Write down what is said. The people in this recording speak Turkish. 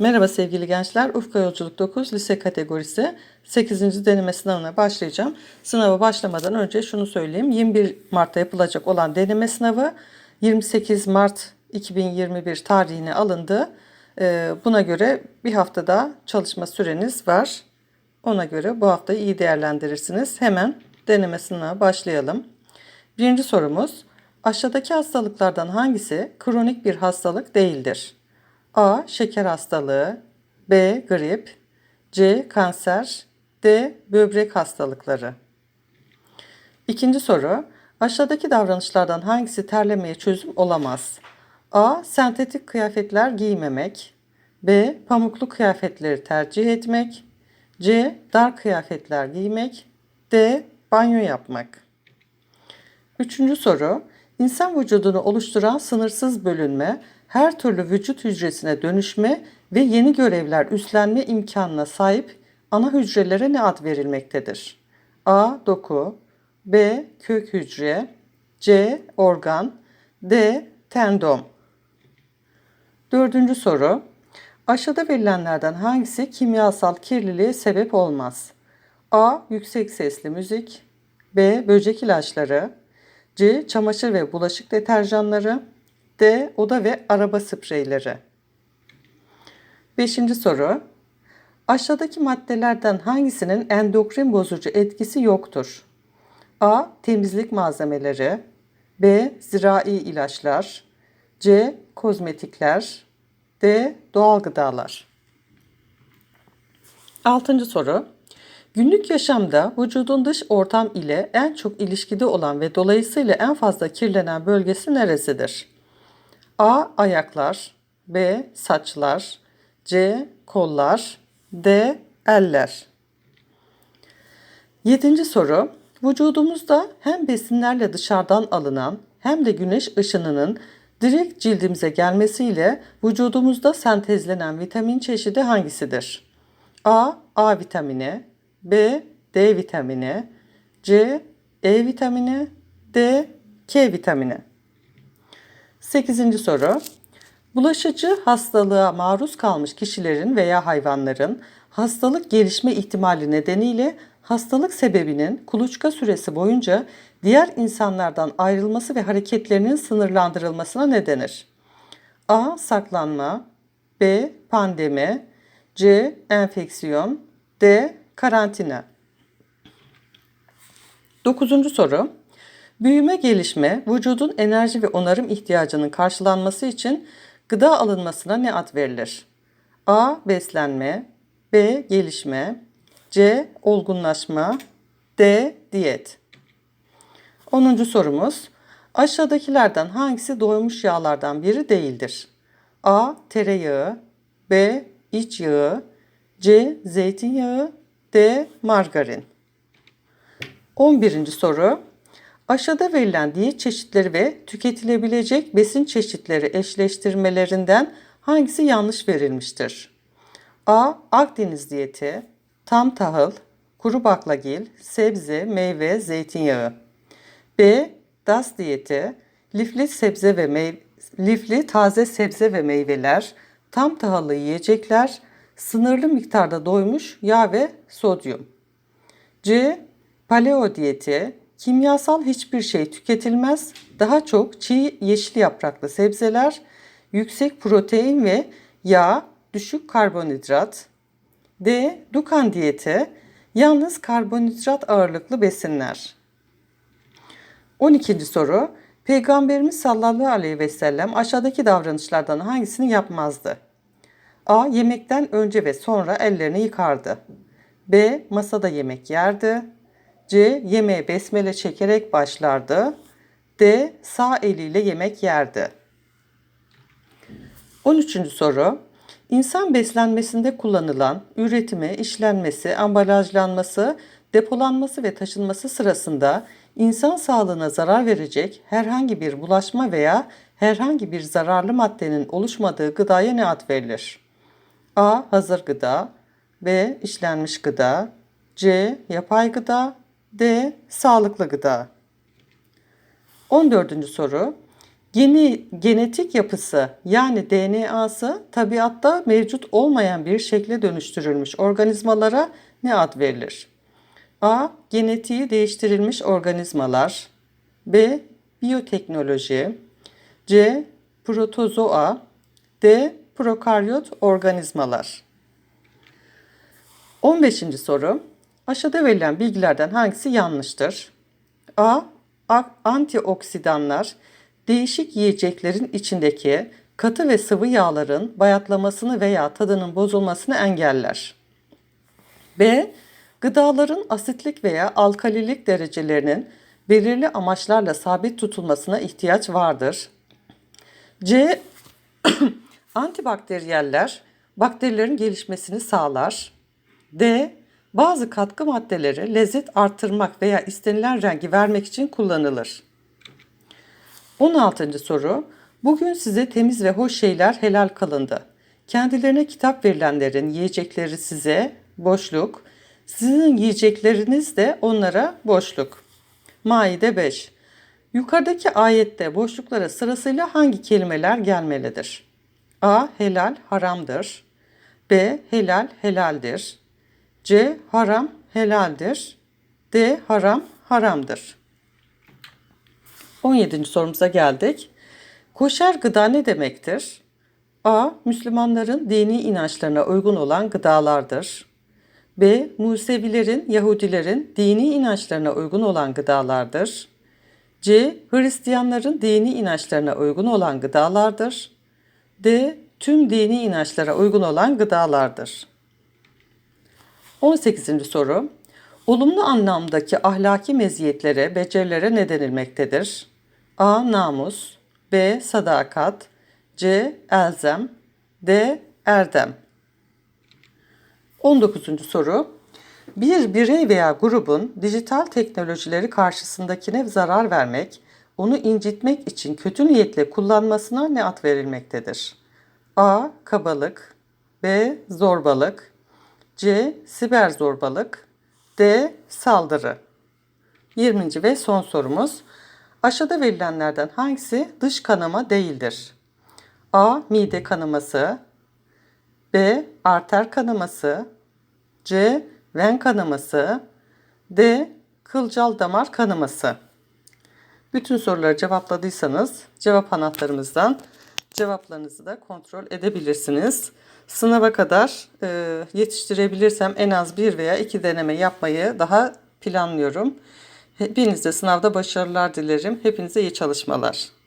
Merhaba sevgili gençler. Ufka Yolculuk 9 lise kategorisi 8. deneme sınavına başlayacağım. Sınava başlamadan önce şunu söyleyeyim. 21 Mart'ta yapılacak olan deneme sınavı 28 Mart 2021 tarihine alındı. Ee, Buna göre bir haftada çalışma süreniz var. Ona göre bu haftayı iyi değerlendirirsiniz. Hemen deneme sınavına başlayalım. Birinci sorumuz. Aşağıdaki hastalıklardan hangisi kronik bir hastalık değildir? A. Şeker hastalığı B. Grip C. Kanser D. Böbrek hastalıkları İkinci soru. Aşağıdaki davranışlardan hangisi terlemeye çözüm olamaz? A. Sentetik kıyafetler giymemek B. Pamuklu kıyafetleri tercih etmek C. Dar kıyafetler giymek D. Banyo yapmak Üçüncü soru. İnsan vücudunu oluşturan sınırsız bölünme, her türlü vücut hücresine dönüşme ve yeni görevler üstlenme imkanına sahip ana hücrelere ne ad verilmektedir? A. Doku B. Kök hücre C. Organ D. Tendom Dördüncü soru. Aşağıda verilenlerden hangisi kimyasal kirliliğe sebep olmaz? A. Yüksek sesli müzik B. Böcek ilaçları C. Çamaşır ve bulaşık deterjanları. D. Oda ve araba spreyleri. Beşinci soru. Aşağıdaki maddelerden hangisinin endokrin bozucu etkisi yoktur? A. Temizlik malzemeleri. B. Zirai ilaçlar. C. Kozmetikler. D. Doğal gıdalar. Altıncı soru. Günlük yaşamda vücudun dış ortam ile en çok ilişkide olan ve dolayısıyla en fazla kirlenen bölgesi neresidir? A. Ayaklar B. Saçlar C. Kollar D. Eller Yedinci soru. Vücudumuzda hem besinlerle dışarıdan alınan hem de güneş ışınının direkt cildimize gelmesiyle vücudumuzda sentezlenen vitamin çeşidi hangisidir? A. A vitamini B. D vitamini C. E vitamini D. K vitamini 8. soru. Bulaşıcı hastalığa maruz kalmış kişilerin veya hayvanların hastalık gelişme ihtimali nedeniyle hastalık sebebinin kuluçka süresi boyunca diğer insanlardan ayrılması ve hareketlerinin sınırlandırılmasına ne denir? A. Saklanma B. Pandemi C. Enfeksiyon D. Karantina 9. soru. Büyüme gelişme, vücudun enerji ve onarım ihtiyacının karşılanması için gıda alınmasına ne ad verilir? A. Beslenme B. Gelişme C. Olgunlaşma D. Diyet 10. sorumuz. Aşağıdakilerden hangisi doymuş yağlardan biri değildir? A. Tereyağı B. iç yağı C. Zeytinyağı D. Margarin 11. soru. Aşağıda verilen diyet çeşitleri ve tüketilebilecek besin çeşitleri eşleştirmelerinden hangisi yanlış verilmiştir? A. Akdeniz diyeti, tam tahıl, kuru baklagil, sebze, meyve, zeytinyağı. B. DAS diyeti, lifli sebze ve meyve, lifli taze sebze ve meyveler, tam tahıllı yiyecekler, sınırlı miktarda doymuş yağ ve sodyum. C. Paleo diyeti, kimyasal hiçbir şey tüketilmez, daha çok çiğ yeşil yapraklı sebzeler, yüksek protein ve yağ, düşük karbonhidrat. D. Dukan diyeti, yalnız karbonhidrat ağırlıklı besinler. 12. soru. Peygamberimiz sallallahu aleyhi ve sellem aşağıdaki davranışlardan hangisini yapmazdı? A. Yemekten önce ve sonra ellerini yıkardı. B. Masada yemek yerdi. C. Yemeğe besmele çekerek başlardı. D. Sağ eliyle yemek yerdi. 13. soru. İnsan beslenmesinde kullanılan üretimi, işlenmesi, ambalajlanması, depolanması ve taşınması sırasında insan sağlığına zarar verecek herhangi bir bulaşma veya herhangi bir zararlı maddenin oluşmadığı gıdaya ne ad verilir? A. Hazır gıda B. işlenmiş gıda C. Yapay gıda D. Sağlıklı gıda 14. soru Geni, genetik yapısı yani DNA'sı tabiatta mevcut olmayan bir şekle dönüştürülmüş organizmalara ne ad verilir? A. Genetiği değiştirilmiş organizmalar. B. Biyoteknoloji. C. Protozoa. D. Prokaryot organizmalar. 15. soru. Aşağıda verilen bilgilerden hangisi yanlıştır? A. Antioksidanlar değişik yiyeceklerin içindeki katı ve sıvı yağların bayatlamasını veya tadının bozulmasını engeller. B. Gıdaların asitlik veya alkalilik derecelerinin belirli amaçlarla sabit tutulmasına ihtiyaç vardır. C. Antibakteriyeller bakterilerin gelişmesini sağlar. D. Bazı katkı maddeleri lezzet arttırmak veya istenilen rengi vermek için kullanılır. 16. soru. Bugün size temiz ve hoş şeyler helal kılındı. Kendilerine kitap verilenlerin yiyecekleri size boşluk, sizin yiyecekleriniz de onlara boşluk. Maide 5. Yukarıdaki ayette boşluklara sırasıyla hangi kelimeler gelmelidir? A. Helal haramdır. B. Helal helaldir. C. Haram helaldir. D. Haram haramdır. 17. sorumuza geldik. Koşer gıda ne demektir? A. Müslümanların dini inançlarına uygun olan gıdalardır. B. Musevilerin, Yahudilerin dini inançlarına uygun olan gıdalardır. C. Hristiyanların dini inançlarına uygun olan gıdalardır. D. Tüm dini inançlara uygun olan gıdalardır. 18. soru. Olumlu anlamdaki ahlaki meziyetlere, becerilere ne denilmektedir? A. Namus B. Sadakat C. Elzem D. Erdem 19. soru. Bir birey veya grubun dijital teknolojileri karşısındakine zarar vermek, onu incitmek için kötü niyetle kullanmasına ne ad verilmektedir? A. Kabalık B. Zorbalık C. Siber zorbalık D. Saldırı 20. ve son sorumuz. Aşağıda verilenlerden hangisi dış kanama değildir? A. Mide kanaması B. Arter kanaması C. Ven kanaması D. Kılcal damar kanaması Bütün soruları cevapladıysanız cevap anahtarımızdan cevaplarınızı da kontrol edebilirsiniz. Sınava kadar e, yetiştirebilirsem en az bir veya iki deneme yapmayı daha planlıyorum. Hepinize sınavda başarılar dilerim. Hepinize iyi çalışmalar.